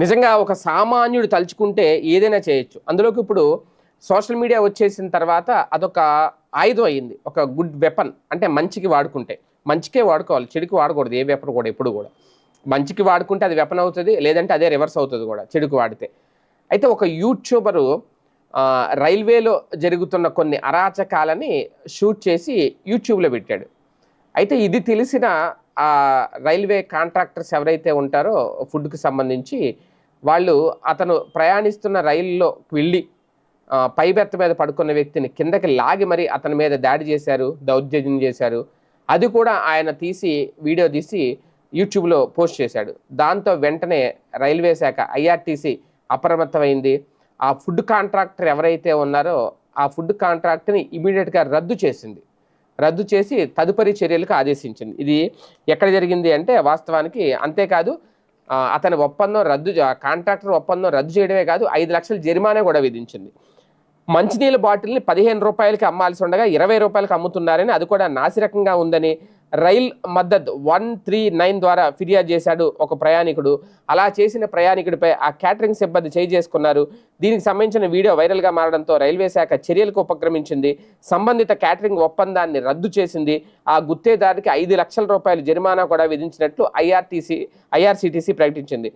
నిజంగా ఒక సామాన్యుడు తలుచుకుంటే ఏదైనా చేయొచ్చు. అందులోకి ఇప్పుడు సోషల్ మీడియా వచ్చేసిన తర్వాత అదొక ఆయుధం అయింది. ఒక గుడ్ వెపన్ అంటే మంచికి వాడుకుంటే. మంచికే వాడుకోవాలి. చెడుకి వాడకూడదు. ఏ వెపన్ కూడా ఎప్పుడు కూడా. మంచికి వాడుకుంటే అది వెపన్ అవుతుంది లేదంటే అదే రివర్స్ అవుతుంది కూడా చెడుకు వాడితే. అయితే ఒక యూట్యూబరు రైల్వేలో జరుగుతున్న కొన్ని అరాచకాలని షూట్ చేసి యూట్యూబ్లో పెట్టాడు. అయితే ఇది తెలిసిన ఆ రైల్వే కాంట్రాక్టర్స్ ఎవరైతే ఉంటారో ఫుడ్కి సంబంధించి వాళ్ళు అతను ప్రయాణిస్తున్న రైల్లో వెళ్ళి పైబెత్త మీద పడుకున్న వ్యక్తిని కిందకి లాగి మరి అతని మీద దాడి చేశారు దౌర్జన్యం చేశారు. అది కూడా ఆయన తీసి వీడియో తీసి యూట్యూబ్లో పోస్ట్ చేశాడు. దాంతో వెంటనే రైల్వే శాఖ ఐఆర్టీసీ అప్రమత్తమైంది. ఆ ఫుడ్ కాంట్రాక్టర్ ఎవరైతే ఉన్నారో ఆ ఫుడ్ కాంట్రాక్ట్ని ఇమీడియట్గా రద్దు చేసింది. రద్దు చేసి తదుపరి చర్యలకు ఆదేశించింది. ఇది ఎక్కడ జరిగింది అంటే వాస్తవానికి అంతేకాదు అతని ఒప్పందం రద్దు కాంట్రాక్టర్ ఒప్పందం రద్దు చేయడమే కాదు ఐదు లక్షల జరిమానా కూడా విధించింది. మంచినీళ్ళ బాటిల్ని పదిహేను రూపాయలకి అమ్మాల్సి ఉండగా ఇరవై రూపాయలకి అమ్ముతున్నారని అది కూడా నాసిరకంగా ఉందని rail Madad one three nine ద్వారా ఫిర్యాదు చేశాడు ఒక ప్రయాణికుడు. అలా చేసిన ప్రయాణికుడిపై ఆ క్యాటరింగ్ సిబ్బంది చేయి చేసుకున్నారు. దీనికి సంబంధించిన వీడియో వైరల్గా మారడంతో రైల్వే శాఖ చర్యలకు ఉపక్రమించింది. సంబంధిత క్యాటరింగ్ ఒప్పందాన్ని రద్దు చేసింది. ఆ గుత్తేదారికి ఐదు లక్షల రూపాయల జరిమానా కూడా విధించినట్లు ఐఆర్టీసీ ఐఆర్సీటీసీ ప్రకటించింది.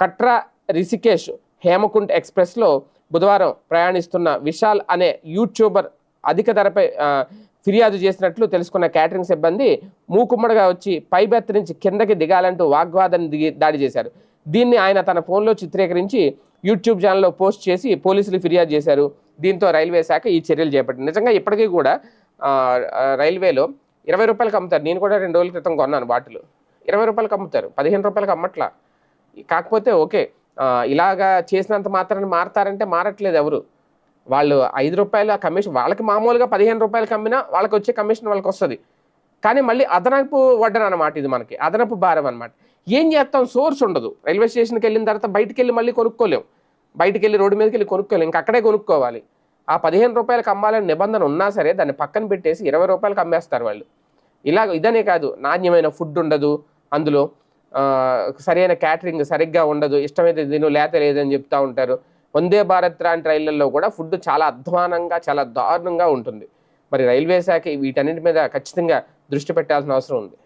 కట్రా రిషికేష్ హేమకుంట్ ఎక్స్ప్రెస్లో బుధవారం ప్రయాణిస్తున్న విశాల్ అనే యూట్యూబర్ అధిక ధరపై ఫిర్యాదు చేసినట్లు తెలుసుకున్న క్యాటరింగ్ సిబ్బంది మూకుమ్మడిగా వచ్చి పై బెత్త నుంచి కిందకి దిగాలంటూ వాగ్వాదం దిగి దాడి చేశారు. దీన్ని ఆయన తన ఫోన్లో చిత్రీకరించి యూట్యూబ్ ఛానల్లో పోస్ట్ చేసి పోలీసులు ఫిర్యాదు చేశారు. దీంతో రైల్వే శాఖ ఈ చర్యలు చేపట్టింది. నిజంగా ఇప్పటికీ కూడా రైల్వేలో ఇరవై రూపాయలకి అమ్ముతారు. నేను కూడా రెండు రోజుల క్రితం కొన్నాను బాటిల్. ఇరవై రూపాయలకు అమ్ముతారు. పదిహేను రూపాయలకి అమ్మట్లా. కాకపోతే ఓకే. ఇలాగా చేసినంత మాత్రాన్ని మారతారంటే మారట్లేదు ఎవరు. వాళ్ళు ఐదు రూపాయల కమిషన్ వాళ్ళకి మామూలుగా పదిహేను రూపాయలు కమ్మినా వాళ్ళకి వచ్చే కమిషన్ వాళ్ళకి వస్తుంది కానీ మళ్ళీ అదనపు వడ్డన అనమాట ఇది మనకి అదనపు భారం అనమాట ఏం చేస్తాం? సోర్స్ ఉండదు. రైల్వే స్టేషన్కి వెళ్ళిన తర్వాత బయటికి వెళ్ళి మళ్ళీ కొనుక్కోలేం. బయటికి వెళ్ళి రోడ్డు మీదకి వెళ్ళి కొనుక్కోలేం. ఇంకా అక్కడే కొనుక్కోవాలి. ఆ పదిహేను రూపాయలు అమ్మాలని నిబంధన ఉన్నా సరే దాన్ని పక్కన పెట్టేసి ఇరవై రూపాయలకి అమ్మేస్తారు వాళ్ళు. ఇలా ఇదనే కాదు నాణ్యమైన ఫుడ్ ఉండదు అందులో. సరైన క్యాటరింగ్ సరిగ్గా ఉండదు ఇష్టమైతే తిను లేత లేదని చెప్తా ఉంటారు. వందే భారత్ లాంటి రైళ్ళలో కూడా ఫుడ్ చాలా అధ్వానంగా చాలా దారుణంగా ఉంటుంది. మరి రైల్వే శాఖ వీటన్నిటి మీద ఖచ్చితంగా దృష్టి పెట్టాల్సిన అవసరం ఉంది.